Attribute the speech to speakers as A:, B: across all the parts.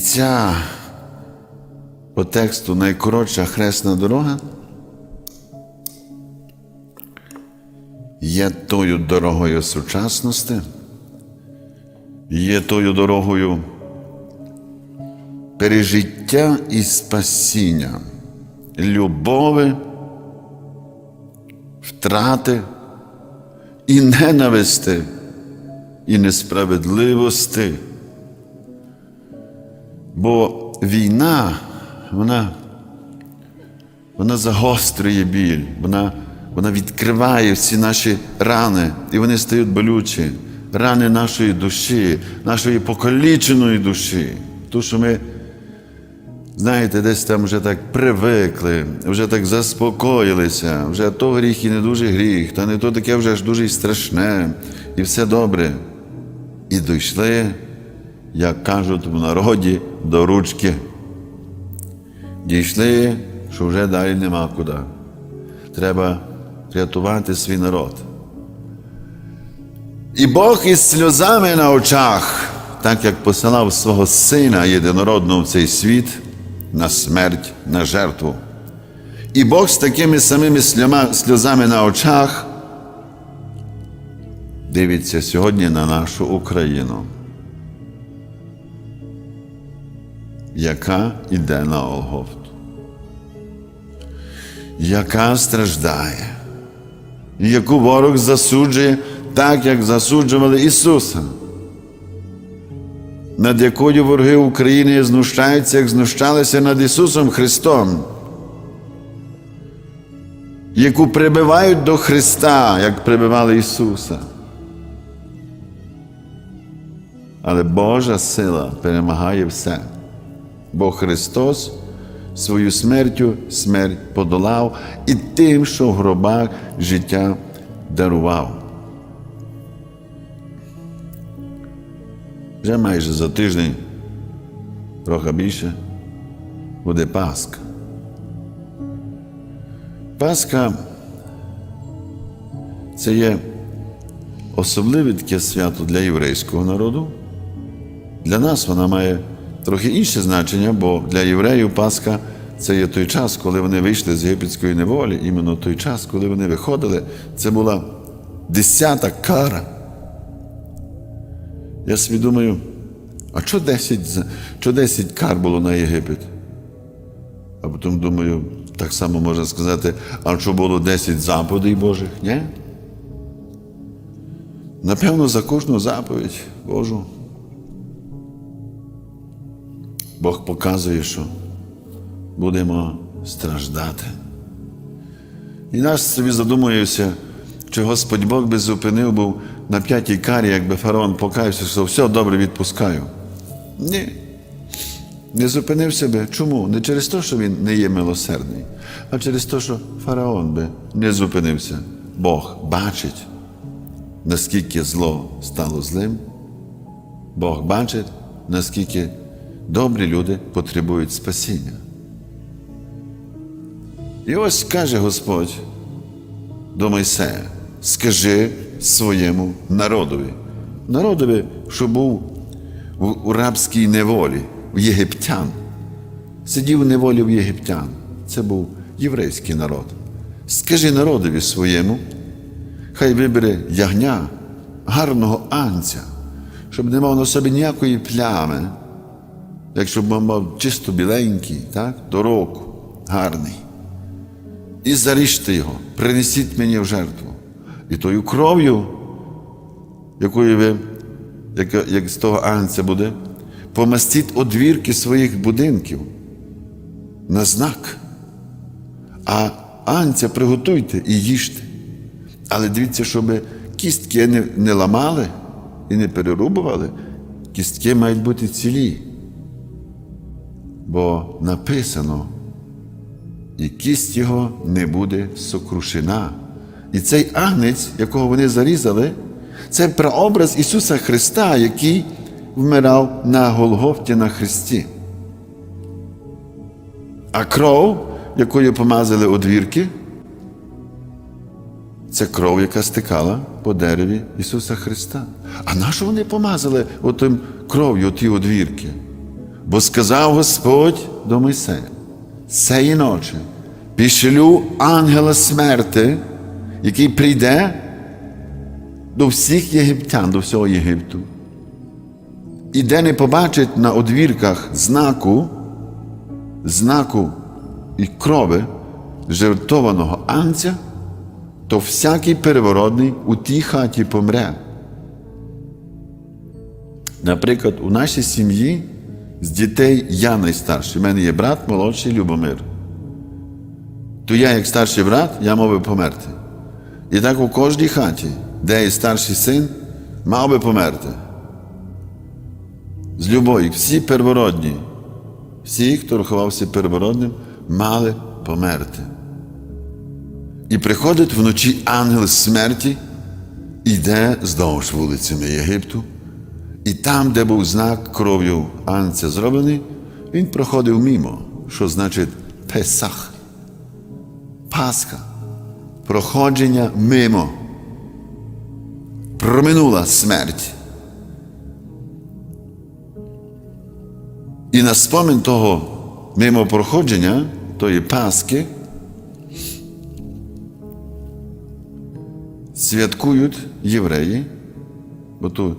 A: ця по тексту найкоротша хресна дорога є тою дорогою сучасності, є тою дорогою пережиття і спасіння, любови, втрати і ненависти, і несправедливості. Бо війна, вона, вона загострює біль, вона, вона відкриває всі наші рани, і вони стають болючі, рани нашої душі, нашої покаліченої душі. Ту, що ми, знаєте, десь там вже так привикли, вже так заспокоїлися, вже то гріх і не дуже гріх, та не то таке вже ж дуже страшне, і все добре. І дійшли як кажуть в народі, до ручки. Дійшли, що вже далі нема куди. Треба рятувати свій народ. І Бог із сльозами на очах, так як посилав свого сина єдинородного в цей світ на смерть, на жертву. І Бог з такими самими сльозами на очах дивиться сьогодні на нашу Україну. Яка йде на Олгофту, яка страждає, яку ворог засуджує так, як засуджували Ісуса, над якою вороги України знущаються, як знущалися над Ісусом Христом, яку прибивають до Христа, як прибивали Ісуса. Але Божа сила перемагає все бо Христос свою смертю смерть подолав і тим, що в гробах життя дарував. Вже майже за тиждень, трохи більше, буде Пасха. Пасха це є особливе таке свято для єврейського народу. Для нас вона має трохи інше значення, бо для євреїв Пасха це є той час, коли вони вийшли з єгипетської неволі, іменно той час, коли вони виходили, це була десята кара. Я собі думаю, а що 10, що 10 кар було на Єгипет? А потім думаю, так само можна сказати, а що було 10 заповідей Божих? Ні? Напевно, за кожну заповідь Божу Бог показує, що будемо страждати. І наш собі задумуємося, чи Господь Бог би зупинив був на п'ятій карі, якби фараон покаявся, що все добре відпускаю. Ні. Не зупинився би. Чому? Не через те, що він не є милосердний, а через те, що фараон би не зупинився. Бог бачить, наскільки зло стало злим. Бог бачить, наскільки добрі люди потребують спасіння. І ось каже Господь до Мойсея, скажи своєму народові, народові, що був у рабській неволі, в єгиптян, сидів у неволі в єгиптян. Це був єврейський народ. Скажи народові своєму, хай вибере ягня, гарного анця, щоб не мав на собі ніякої плями, якщо б мав чисто біленький, так, до року, гарний. І заріжте його, принесіть мені в жертву. І тою кров'ю, якою ви, як, як з того анця буде, помастіть одвірки своїх будинків на знак. А анця приготуйте і їжте. Але дивіться, щоб кістки не, не ламали і не перерубували, кістки мають бути цілі бо написано, і кість його не буде сокрушена. І цей агнець, якого вони зарізали, це прообраз Ісуса Христа, який вмирав на Голгофті на Христі. А кров, якою помазали одвірки, це кров, яка стикала по дереві Ісуса Христа. А на що вони помазали отим кров'ю ті одвірки? Бо сказав Господь до Мойсея, сеї ночі пішлю ангела смерти, який прийде до всіх єгиптян, до всього Єгипту. І де не побачить на одвірках знаку, знаку і крови жертвованого анця, то всякий переворотний у тій хаті помре. Наприклад, у нашій сім'ї з дітей я найстарший. У мене є брат молодший Любомир. То я, як старший брат, я мав би померти. І так у кожній хаті, де є старший син, мав би померти. З любої, всі первородні, всі, хто рахувався первородним, мали померти. І приходить вночі ангел смерті, іде здовж вулицями Єгипту. І там, де був знак кров'ю Анця зроблений, він проходив мімо, що значить Песах. Пасха. Проходження мимо. Проминула смерть. І на спомин того мимо проходження, тої Пасхи, святкують євреї, бо ту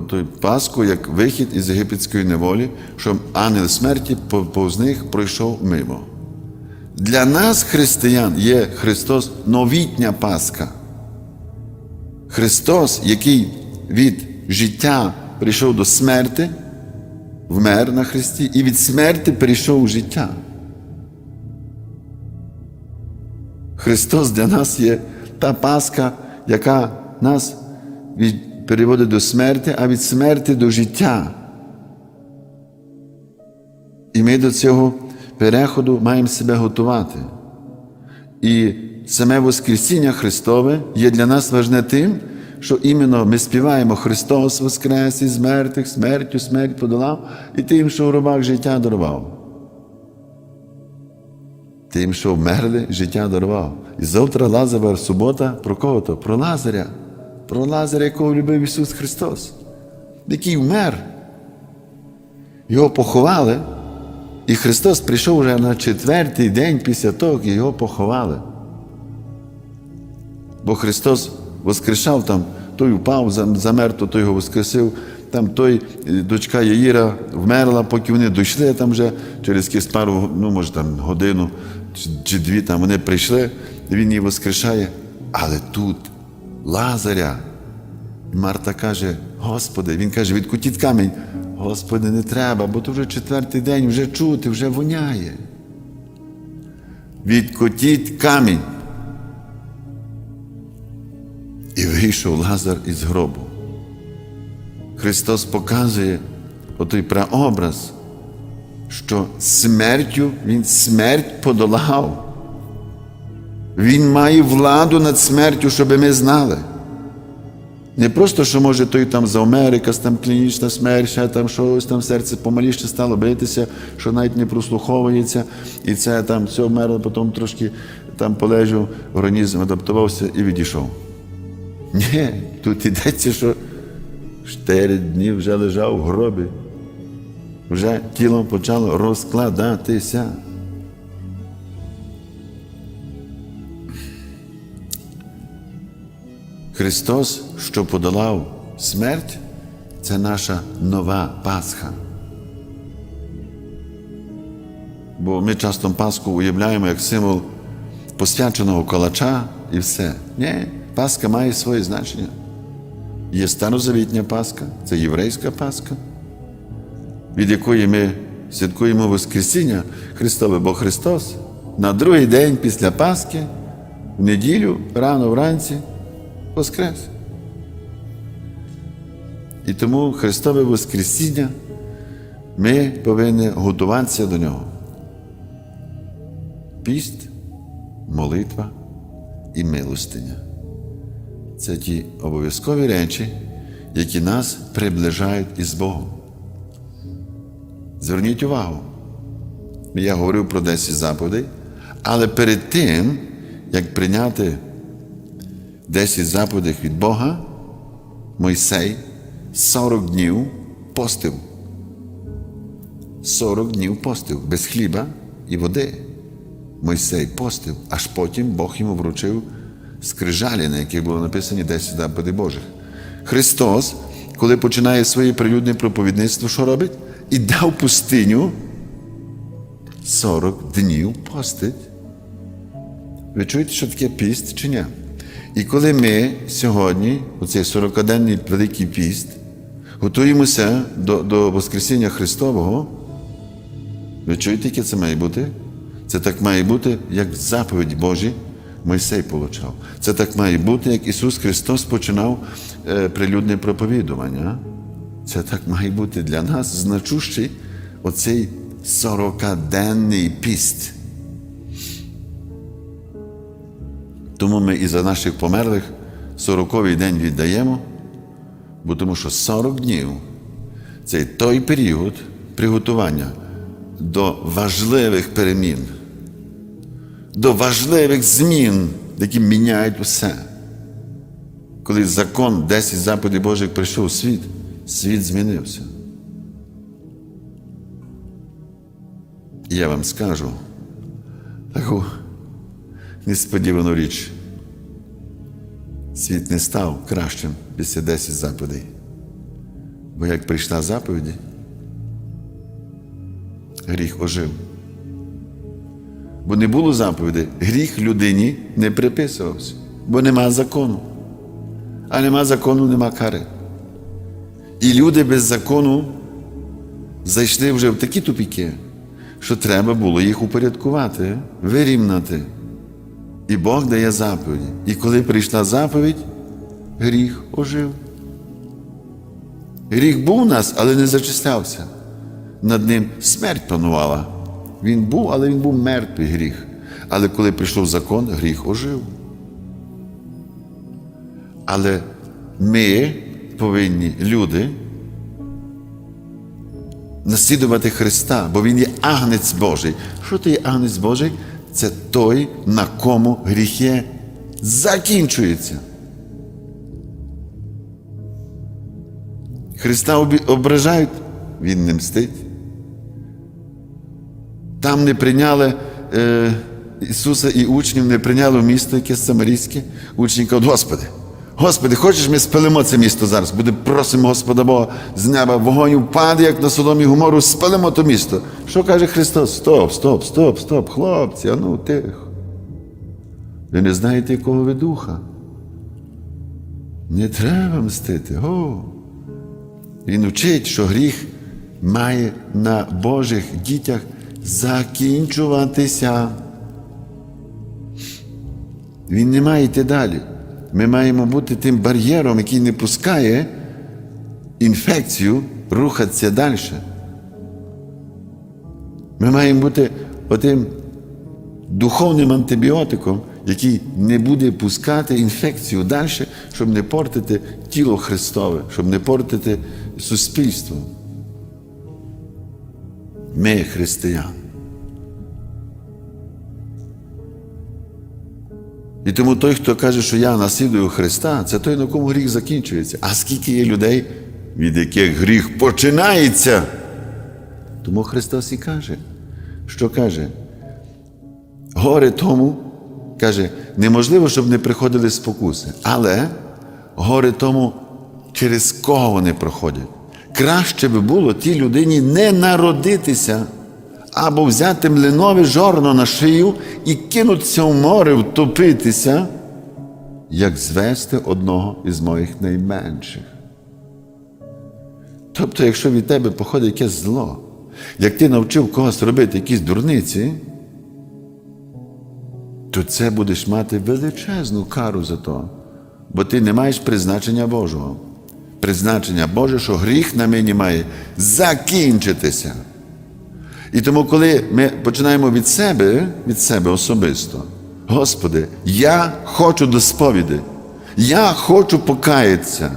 A: той Пасху як вихід із єгипетської неволі, щоб ангел смерті повз них пройшов мимо. Для нас, християн, є Христос новітня Пасха. Христос, який від життя прийшов до смерти, вмер на Христі, і від смерти прийшов у життя. Христос для нас є та Пасха, яка нас від переводить до смерті, а від смерті до життя. І ми до цього переходу маємо себе готувати. І саме Воскресіння Христове є для нас важне тим, що іменно ми співаємо Христос Воскрес із мертвих, смертю, смерть подолав, і тим, що в робах життя дарував. Тим, що вмерли, життя дарував. І завтра Лазаря субота про кого то? Про Лазаря про Лазаря, якого любив Ісус Христос, який вмер. Його поховали, і Христос прийшов вже на четвертий день після того, як його поховали. Бо Христос воскрешав там, той упав, замер, то той його воскресив. Там той дочка Яїра вмерла, поки вони дійшли там вже через якісь пару, ну, може, там годину чи дві там вони прийшли, він її воскрешає. Але тут Лазаря. Марта каже, Господи, він каже, відкутіть камінь. Господи, не треба, бо то вже четвертий день, вже чути, вже воняє. Відкотіть камінь. І вийшов Лазар із гробу. Христос показує отой прообраз, що смертю Він смерть подолав. Він має владу над смертю, щоб ми знали. Не просто, що може той там завмер, якась там клінічна смерть, ще там щось там серце помаліше стало битися, що навіть не прослуховується, і це там все вмерло, потім трошки там полежав, організм адаптувався і відійшов. Ні, тут йдеться, що чотири дні вже лежав в гробі, вже тіло почало розкладатися. Христос, що подолав смерть, це наша нова Пасха. Бо ми часто Пасху уявляємо як символ посвяченого калача і все. Ні, Пасха має своє значення. Є старозавітня Пасха, це єврейська Пасха, від якої ми святкуємо Воскресіння Христове, бо Христос на другий день після Пасхи, в неділю, рано вранці. Воскрес. І тому Христове Воскресіння ми повинні готуватися до нього. Піст, молитва і милостиня. Це ті обов'язкові речі, які нас приближають із Богом. Зверніть увагу. Я говорив про 10 заповідей, але перед тим, як прийняти 10 заповідей від Бога, Мойсей 40 днів постив. 40 днів постив без хліба і води. Мойсей постив, аж потім Бог йому вручив скрижалі, на яких було написані 10 заповідей Божих. Христос, коли починає своє прилюдне проповідництво, що робить? Іде в пустиню 40 днів постить. Ви чуєте, що таке піст чи ні? І коли ми сьогодні, у цей 40-денний Великий піст, готуємося до, до Воскресіння Христового, ви чуєте, яке це має бути? Це так має бути, як заповідь Божі Мойсей получав. Це так має бути, як Ісус Христос починав е, прилюдне проповідування. Це так має бути для нас значущий оцей 40-денний піст. Тому ми і за наших померлих 40-й день віддаємо, бо тому що 40 днів це той період приготування до важливих перемін, до важливих змін, які міняють усе. Коли закон 10 заповідей Божих прийшов у світ, світ змінився. І я вам скажу таку несподівану річ. Світ не став кращим після 10 заповідей. Бо як прийшла заповіді, гріх ожив. Бо не було заповіді, гріх людині не приписувався, бо нема закону. А нема закону, нема кари. І люди без закону зайшли вже в такі тупіки, що треба було їх упорядкувати, вирівнати. І Бог дає заповіді. І коли прийшла заповідь, гріх ожив. Гріх був у нас, але не зачислявся. Над ним смерть панувала. Він був, але він був мертвий гріх. Але коли прийшов закон, гріх ожив. Але ми повинні, люди, наслідувати Христа, бо Він є агнець Божий. Що то є агнець Божий? Це той, на кому гріхи закінчуються. Христа ображають, Він не мстить. Там не прийняли е, Ісуса і учнів, не прийняли місто яке самарійське. Учні кажуть, Господи, Господи, хочеш, ми спалимо це місто зараз? Буде просимо Господа Бога з неба, вогонь впаде, як на Содомі Гомору, спалимо то місто. Що каже Христос? Стоп, стоп, стоп, стоп, хлопці, а ну тихо. Ви не знаєте, якого ви духа. Не треба мстити. О. Він вчить, що гріх має на Божих дітях закінчуватися. Він не має йти далі. Ми маємо бути тим бар'єром, який не пускає інфекцію рухатися далі. Ми маємо бути отим духовним антибіотиком, який не буде пускати інфекцію далі, щоб не портити тіло Христове, щоб не портити суспільство. Ми християни. І тому той, хто каже, що я наслідую Христа, це той, на кому гріх закінчується. А скільки є людей, від яких гріх починається? Тому Христос і каже, що каже, горе тому, каже, неможливо, щоб не приходили спокуси, але горе тому, через кого вони проходять. Краще би було тій людині не народитися або взяти млинове жорно на шию і кинутися в море, втопитися, як звести одного із моїх найменших. Тобто, якщо від тебе походить якесь зло, як ти навчив когось робити якісь дурниці, то це будеш мати величезну кару за то, бо ти не маєш призначення Божого. Призначення Боже, що гріх на мені має закінчитися. І тому, коли ми починаємо від себе, від себе особисто, Господи, я хочу до сповіді, я хочу покаятися.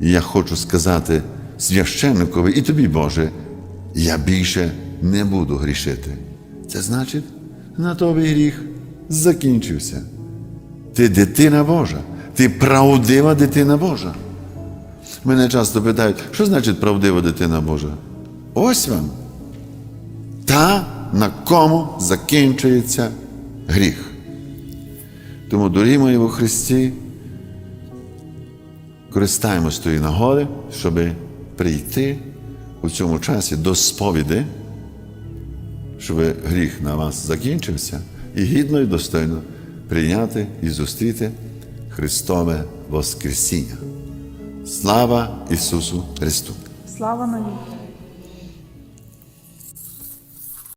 A: Я хочу сказати священникові і тобі, Боже, я більше не буду грішити. Це значить, на тобі гріх закінчився. Ти дитина Божа, ти правдива дитина Божа. Мене часто питають, що значить правдива дитина Божа? Ось вам. Та на кому закінчується гріх. Тому, дорогі мої во Христі, користаємось тої нагоди, щоб прийти у цьому часі до сповіди, щоб гріх на вас закінчився, і гідно і достойно прийняти і зустріти Христове Воскресіння. Слава Ісусу Христу!
B: Слава навіки!